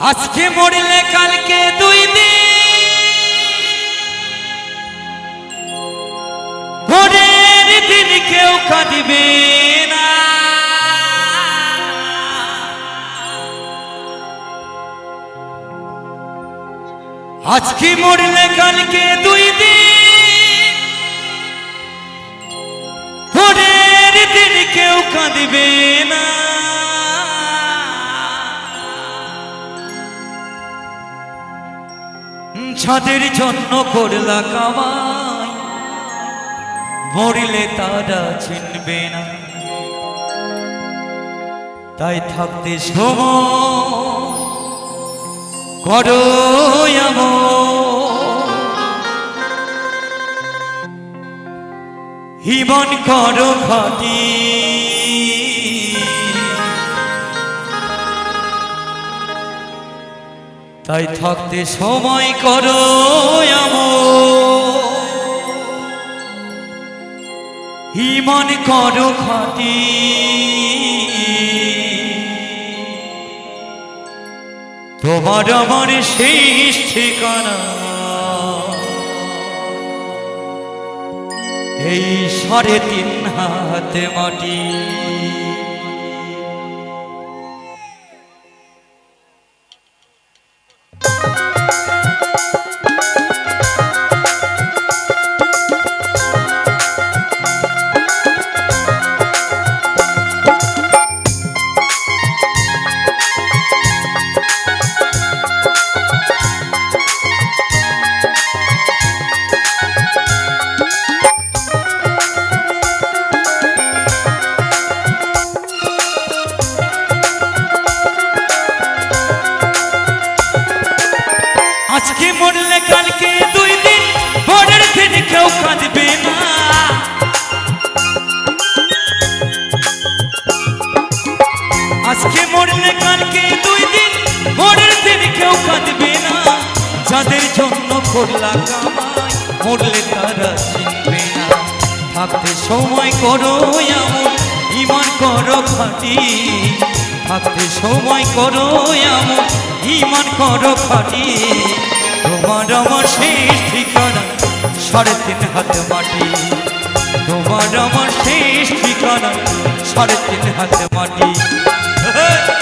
আজকে মরলে কালকে দুই দিন। দিন কেউ কাঁদবে না। আজকে মরলে কালকে দুই দিন। দিন কেউ কাঁদবে না ছাদের জন্য করলা কামাই। মরিলে তারা চিনবে না। তাই থাকতে সময় করো হিমন করো খাটি তাই থাকতে সময় করো হিমন করো খাটি। তোমার আমার শেষ ঠিকানা। এই সাড়ে তিন হাতে মাটি। করলা কামাই মরলে তারা চিনবে না। থাকতে সময় করো এমন, ইমান করো খাটি। থাকতে সময় করো এমন, ইমান করো খাটি। তোমার আমার শেষ ঠিকানা, সাড়ে তিন হাত মাটি। তোমার আমার শেষ ঠিকানা, সাড়ে তিন হাত মাটি।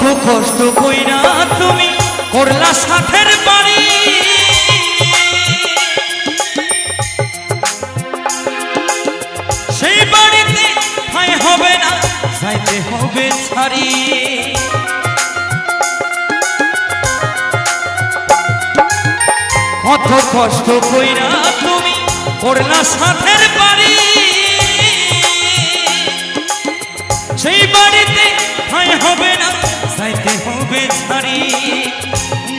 কত কষ্ট কইরা তুমি করলা সাথের বাড়ি। সেই বাড়িতে ঠাই হবে না, যাইতে হবে ছাড়ি। কত কষ্ট কইরা তুমি করলা সাথের বাড়ি। সেই বাড়িতে ঠাই হবে না যাইতে হবে ছাড়ি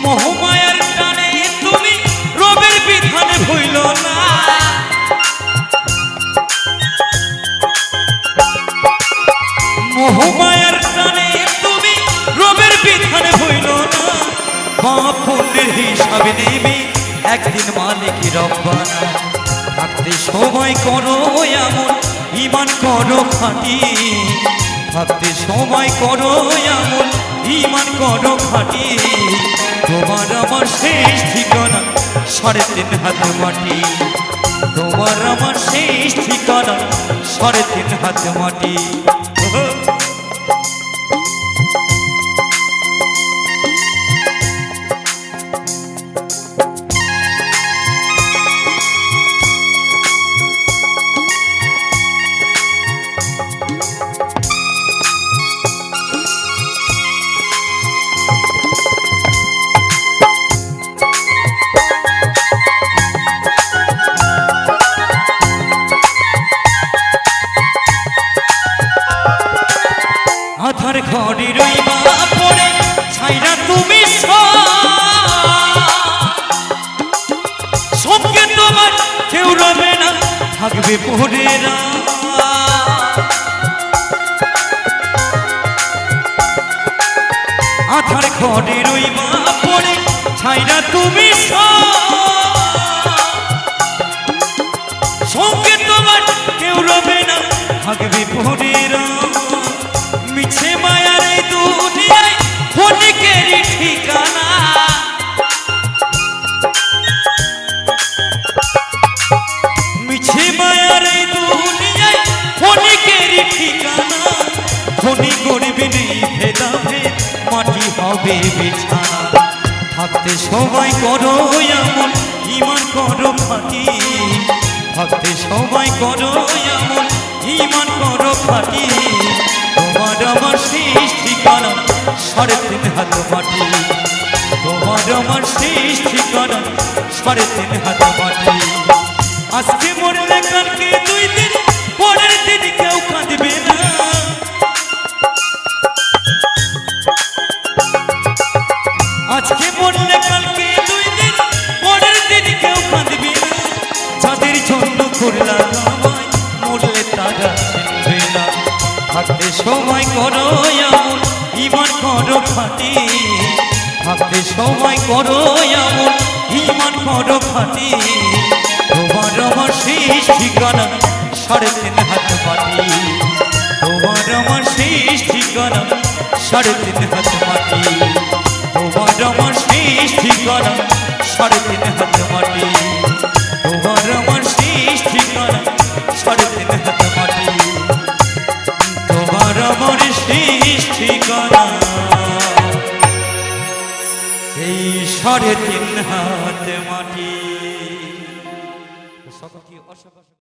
মহমায়ার টানে তুমি রবের বিধানে ভইল না। মহমায়ার টানে তুমি রবের বিধানে ভইল না। বাপ পুণ্যের হিসাবে দেবে একদিন মালিক রব্বানা। থাকতে সময় করো এমন ইমান করো খাটি। থাকতে সময় করো এমন ইমান কর খাটি। তোমার আমার শেষ ঠিকানা, সাড়ে তিন হাত মাটি। তোমার আমার শেষ ঠিকানা, সাড়ে তিন হাত মাটি। থাকবে পড়ে আধার ঘরে রইবা পড়ে, ছাইরা তুমি। সঙ্গে তোমার কেউ রবে না, থাকবে পড়ে ধনী ভেদাভেদ, মাটি হবে বিছানা থাকতে সবাই করো এমন, ইমান করো ফাঁকি। থাকতে সবাই করো এমন, ইমান করো ফাঁকি। তোমার আমার শেষ ঠিকানা সাড়ে তিন হাত মাটি। তোমার আমার শেষ ঠিকানা সাড়ে তিন হাত মাটি। আজকে মরলে কালকে করো ফাটি থাকতে সময় করো এমন, ইমান করো ফাটি তোমার আমার শেষ ঠিকানা, সাড়ে তিন হাত মাটি। তোমার আমার শেষ ঠিকানা, সাড়ে তিন হাত মাটি। তোমার আমার শেষ ঠিকানা, সাড়ে তিন হাত মাটি। সাড়ে তিন হাত মাটি।